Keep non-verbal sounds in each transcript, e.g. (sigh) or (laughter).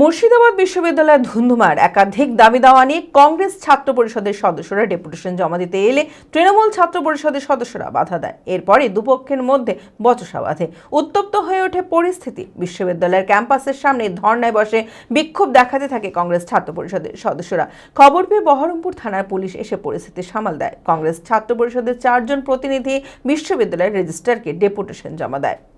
মুর্শিদাবাদ বিশ্ববিদ্যালয়ের ধুন্ধুমার একাধিক দাবি দাওয়া নিয়ে কংগ্রেস ছাত্র পরিষদের সদস্যরা ডেপুটেশন জমা দিতে এলে তৃণমূল ছাত্র পরিষদের সদস্যরা বাধা দেয়। এরপরে দুপক্ষের মধ্যে বচসা বাঁধে। উত্তপ্ত হয়ে ওঠে পরিস্থিতি। বিশ্ববিদ্যালয়ের ক্যাম্পাসের সামনে ধর্নায় বসে বিক্ষোভ দেখাতে থাকে কংগ্রেস ছাত্র পরিষদের সদস্যরা। খবর পেয়ে বহরমপুর থানার পুলিশ এসে পরিস্থিতি সামাল দেয়। কংগ্রেস ছাত্র পরিষদের চারজন প্রতিনিধি বিশ্ববিদ্যালয়ের রেজিস্ট্রারকে ডেপুটেশন জমা দেয়।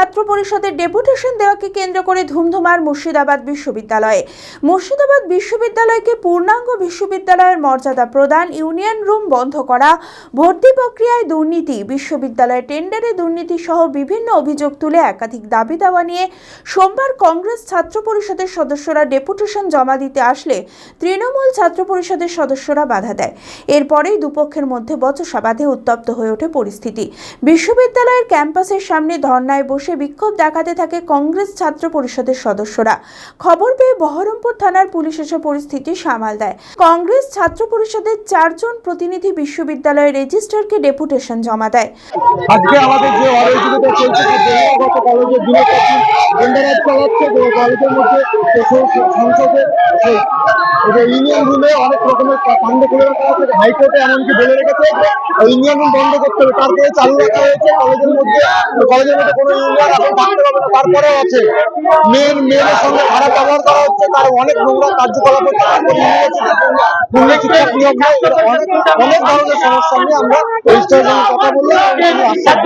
ছাত্র পরিষদের ডেপুটেশন দেওয়াকে কেন্দ্র করে ধুমধুমার মুর্শিদাবাদ বিশ্ববিদ্যালয়ে। মুর্শিদাবাদ বিশ্ববিদ্যালয়কে পূর্ণাঙ্গ বিশ্ববিদ্যালয়ের মর্যাদা প্রদান, ইউনিয়ন রুম বন্ধ করা, ভর্তি প্রক্রিয়ায় দুর্নীতি বিশ্ববিদ্যালয়ে টেন্ডারে দুর্নীতি সহ বিভিন্ন অভিযোগ তুলে একাধিক দাবি দাওয়া নিয়ে সোমবার কংগ্রেস ছাত্র পরিষদের সদস্যরা ডেপুটেশন জমা দিতে আসলে তৃণমূল ছাত্র পরিষদের সদস্যরা বাধা দেয়। এরপরেই দুপক্ষের মধ্যে বচসা বাঁধে উত্তপ্ত হয়ে ওঠে পরিস্থিতি। বিশ্ববিদ্যালয়ের ক্যাম্পাসের সামনে ধর্নায় বসে বিক্ষোভ দেখাতে থাকে কংগ্রেস ছাত্র পরিষদের সদস্যরা। খবর পেয়ে বহরমপুর থানার পুলিশ এসে পরিস্থিতি সামাল দেয়। কংগ্রেস ছাত্র পরিষদের চারজন প্রতিনিধি বিশ্ববিদ্যালয়ের রেজিস্ট্রারকে ডেপুটেশন জমা দেয়। আজকে আমাদের যে দিনপ্রতি টেন্ডারাজ চালাচ্ছে কলেজের মধ্যে যে সং- সংসদে সেই ইউনিয়ন অনেক রকমের কাণ্ড করে রাখা হাইকোর্টে এমনকি বলে রেখেছে ইউনিয়ন রুম বন্ধ করতে হবে। তারপরে চালু রাখা হয়েছে কলেজের মধ্যে কলেজের মধ্যে কোনো ইউনিয়ন এখন থাকতে পারবে না। আছে মেন মেয়ের সঙ্গে খারাপ ব্যবহার করা হচ্ছে তার অনেক নোংরা কার্যকলাপ হচ্ছে তারপর ইউনিভার্সিটি নিয়োগ নেই, অনেক ধরনের সমস্যা নিয়ে আমরা কথা তিনি আশ্বাস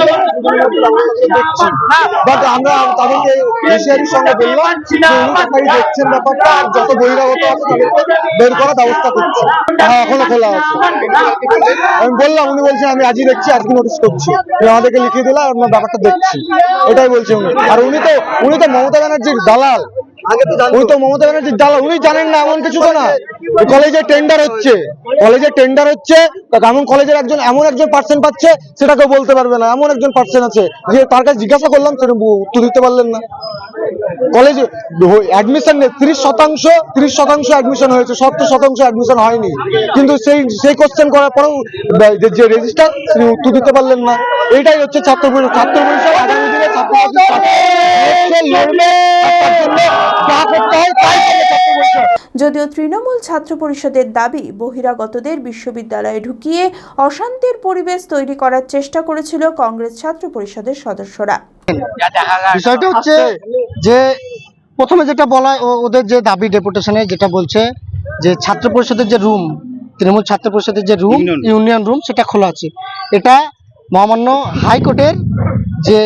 বাট আমরা তাদেরকে এশিয়ারির সঙ্গে বললাম উনি দেখছেন ব্যাপারটা, আর যত বহিরাগত আছে তাদেরকে বের করার ব্যবস্থা করছি। হ্যাঁ এখনও খোলা আছে। আমি বললাম, উনি বলছেন, আমি আজই দেখছি, আজকে নোটিস করছি। আমাদেরকে লিখিয়ে দিলাম আমরা ব্যাপারটা দেখছি। এটাই বলছে উনি। আর উনি তো উনি তো মমতা ব্যানার্জির দালাল। উনি তো মমতা ব্যানার্জির উনি জানেন না এমন কিছু তো না। কলেজে টেন্ডার হচ্ছে কলেজে টেন্ডার হচ্ছে এমন কলেজের একজন এমন একজন পার্সেন্ট পাচ্ছে সেটা কেউ বলতে পারবে না এমন একজন পার্সেন্ট আছে যে তার কাছে জিজ্ঞাসা করলাম সেটা উত্তর দিতে পারলেন না। কলেজে অ্যাডমিশন নেই তিরিশ শতাংশ তিরিশ শতাংশ অ্যাডমিশন হয়েছে সত্তর শতাংশ অ্যাডমিশন হয়নি। কিন্তু সেই সেই কোশ্চেন করার পরেও যে- রেজিস্টার তিনি উত্তর দিতে পারলেন না। এইটাই হচ্ছে ছাত্র ছাত্র পরিষদ আগামী লড়বে যা করতে হয় তাই যদিও তৃণমূল ছাত্র পরিষদের দাবি বহিরাগতদের বিশ্ববিদ্যালয়ে ঢুকিয়ে অশান্তির পরিবেশ তৈরি করার চেষ্টা করেছিল কংগ্রেস ছাত্র পরিষদের সদস্যরা। বিষয়টা হচ্ছে যে প্রথমে যেটা বলা ওদের যে দাবি ডেপুটেশনে যেটা বলছে যে ছাত্র পরিষদের যে রুম তৃণমূল ছাত্র পরিষদের যে রুম ইউনিয়ন রুম সেটা খোলা আছে। এটা মহামান্য হাইকোর্টের যে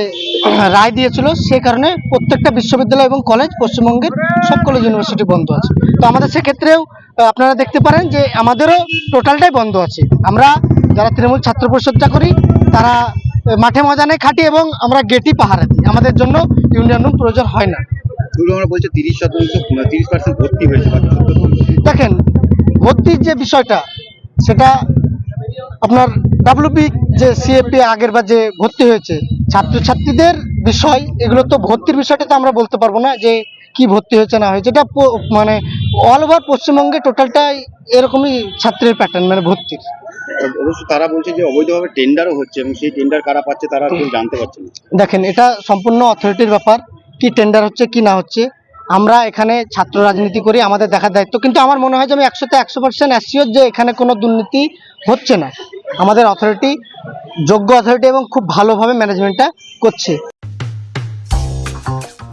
(clears throat) রায় দিয়েছিল সে কারণে প্রত্যেকটা বিশ্ববিদ্যালয় এবং কলেজ পশ্চিমবঙ্গের সব কলেজ ইউনিভার্সিটি বন্ধ আছে। তো আমাদের সেক্ষেত্রেও আপনারা দেখতে পারেন যে আমাদেরও টোটালটাই বন্ধ আছে। আমরা যারা তৃণমূল ছাত্র পরিষদটা করি তারা মাঠে ময়দানে খাটি এবং আমরা গেটি পাহারা দিই। আমাদের জন্য ইউনিয়ন রুম প্রয়োজন হয় না। দেখেন ভর্তির যে বিষয়টা সেটা আপনার ডাব্লিউপি যে সিএপি আগের বার যে ভর্তি হয়েছে ছাত্রছাত্রীদের বিষয় এগুলো তো ভর্তির বিষয়টা তো আমরা বলতে পারব না যে কি ভর্তি হয়েছে না হয়েছে। এটা মানে অল ওভার পশ্চিমবঙ্গে টোটালটাই এরকমই ছাত্রের প্যাটার্ন মানে ভর্তির। তারা বলছে যে অবৈধভাবে টেন্ডারও হচ্ছে এবং সেই টেন্ডার কারা পাচ্ছে তারা জানতে পারছে না। দেখেন এটা সম্পূর্ণ অথরিটির ব্যাপার কি টেন্ডার হচ্ছে কি না হচ্ছে। আমরা এখানে ছাত্র রাজনীতি করি আমাদের দেখার দায়িত্ব কিন্তু আমার মনে হয় যে আমি একশোতে একশো পার্সেন্ট অ্যাসিওর যে এখানে কোনো দুর্নীতি হচ্ছে না। আমাদের অথরিটি যোগ্য অথরিটি এবং খুব ভালোভাবে ম্যানেজমেন্টটা করছে।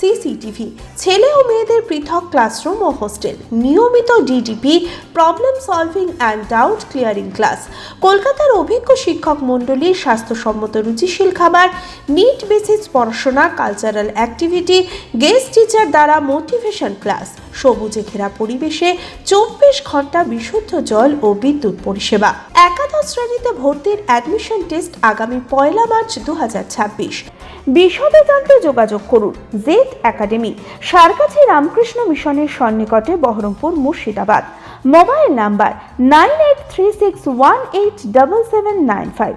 CCTV. ছেলে ও মেয়েদের পৃথক ক্লাসরুম ও হোস্টেল। নিয়মিত DDP problem solving and doubt clearing class কলকাতার অভিজ্ঞ শিক্ষক মণ্ডলীর স্বাস্থ্যসম্মত রুচিশীল খাবার নিট বেসিস পড়াশোনা কালচারাল অ্যাক্টিভিটি গেস্ট টিচার দ্বারা মোটিভেশন ক্লাস সবুজে ঘেরা পরিবেশে চব্বিশ ঘণ্টা বিশুদ্ধ জল ও বিদ্যুৎ পরিষেবা। একাদশ শ্রেণীতে ভর্তির অ্যাডমিশন টেস্ট আগামী পয়লা মার্চ দু বিশদে জানতে যোগাযোগ করুন জেদ একাডেমি সারকাছি রামকৃষ্ণ মিশনের সন্নিকটে Baharampur Murshidabad. Mobile number nine eight three six one eight double seven nine five.